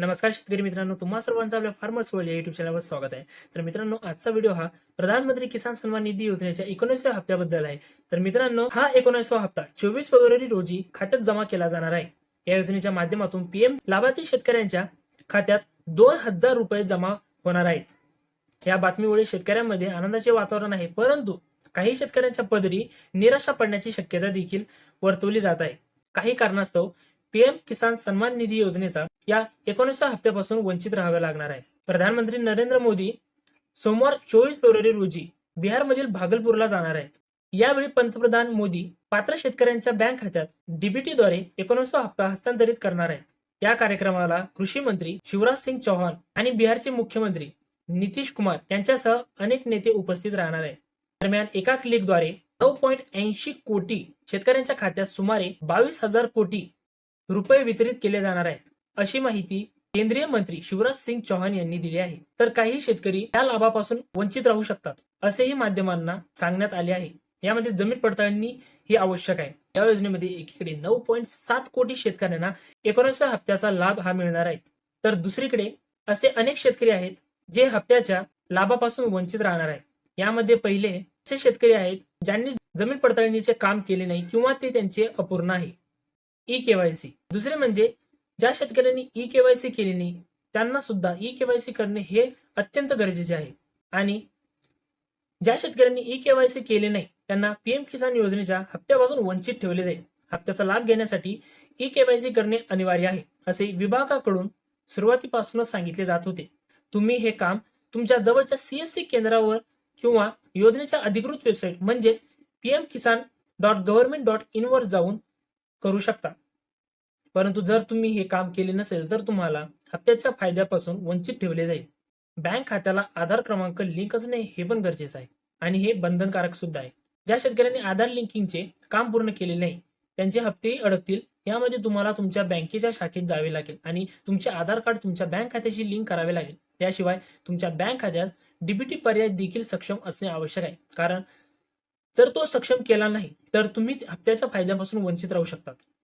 नमस्कार शेतकरी मित्रांनो तुम्हा सर्वांचं आपल्या फार्मर्स वर्ल्ड या युट्यूब चॅनलवर स्वागत आहे. तर मित्रांनो आजचा व्हिडिओ हा प्रधानमंत्री किसान सन्मान निधी योजनेच्या एकोणीसव्या हप्त्याबद्दल आहे. तर मित्रांनो हा एकोणीसवा हप्ता चोवीस फेब्रुवारी रोजी खात्यात जमा केला जाणार आहे. या योजनेच्या माध्यमातून पीएम लाभार्थी शेतकऱ्यांच्या खात्यात दोन हजार रुपये जमा होणार आहेत. या बातमीमुळे शेतकऱ्यांमध्ये आनंदाचे वातावरण आहे परंतु काही शेतकऱ्यांच्या पदरी निराशा पडण्याची शक्यता देखील वर्तवली जात आहे. काही कारणास्तव पीएम किसान सन्मान निधी योजनेचा या एकोणीसव्या हप्त्यापासून वंचित राहावे लागणार आहे प्रधानमंत्री नरेंद्र मोदी सोमवार चोवीस फेब्रुवारी रोजी बिहारमधील भागलपूरला जाणार आहेत. यावेळी पंतप्रधान मोदी पात्र शेतकऱ्यांच्या बँक खात्यात डीबीटीद्वारे एकोणीसवा हप्ता हस्तांतरित करणार आहेत. या कार्यक्रमाला कृषी मंत्री शिवराज सिंग चौहान आणि बिहारचे मुख्यमंत्री नितीश कुमार यांच्यासह अनेक नेते उपस्थित राहणार आहेत. दरम्यान एका क्लिकद्वारे नऊ पॉईंट ऐंशी कोटी शेतकऱ्यांच्या खात्यात सुमारे बावीस हजार कोटी रुपये वितरित केले जाणार आहेत. अशी माहिती केंद्रीय मंत्री शिवराज सिंग चौहान यांनी दिली आहे. तर काही शेतकरी या लाभापासून वंचित राहू शकतात असेही माध्यमांना सांगण्यात आले आहे. यामध्ये जमीन पडताळणी ही आवश्यक आहे. या योजनेमध्ये एकीकडे नऊ पॉईंट सात कोटी शेतकऱ्यांना एकोणीसव्या हप्त्याचा लाभ हा मिळणार आहे. तर दुसरीकडे असे अनेक शेतकरी आहेत जे हप्त्याच्या लाभापासून वंचित राहणार आहेत. यामध्ये पहिले असे शेतकरी आहेत ज्यांनी जमीन पडताळणीचे काम केले नाही किंवा ते त्यांचे अपूर्ण आहे. ई केवायसी दुसरे म्हणजे ज्या शेतकऱ्यांनी ई केवायसी केली नाही त्यांना सुद्धा ई केवायसी करणे हे अत्यंत गरजेचे आहे. आणि ज्या शेतकऱ्यांनी ई केवायसी केले नाही त्यांना पीएम किसान योजनेच्या हप्त्यापासून वंचित ठेवले जाईल. हप्त्याचा लाभ घेण्यासाठी ई केवायसी करणे अनिवार्य आहे असे विभागाकडून सुरुवातीपासूनच सांगितले जात होते. तुम्ही हे काम तुमच्या जवळच्या सीएससी केंद्रावर किंवा योजनेच्या अधिकृत वेबसाईट म्हणजेच PM Kisan dot government dot in वर जाऊन करू शकता. परंतु जर तुम्ही हे काम केले नसेल तर तुम्हाला हप्त्याच्या फायद्यापासून वंचित ठेवले जाईल. बँक खात्याला आधार क्रमांक लिंक असणे हे पण गरजेचं आहे. आणि हे बंधनकारक सुद्धा आहे. ज्या शेतकऱ्यांनी आधार लिंकिंगचे काम पूर्ण केले नाही त्यांचे हप्तेही अडकतील. यामध्ये तुम्हाला तुमच्या बँकेच्या शाखेत जावे लागेल आणि तुमचे आधार कार्ड तुमच्या बँक खात्याशी लिंक करावे लागेल. त्याशिवाय तुमच्या बँक खात्यात डीबीटी पर्याय देखील सक्षम असणे आवश्यक आहे. कारण जर तो सक्षम केला नाही तर तुम्ही हप्त्याच्या फायद्यापासून वंचित राहू शकतात.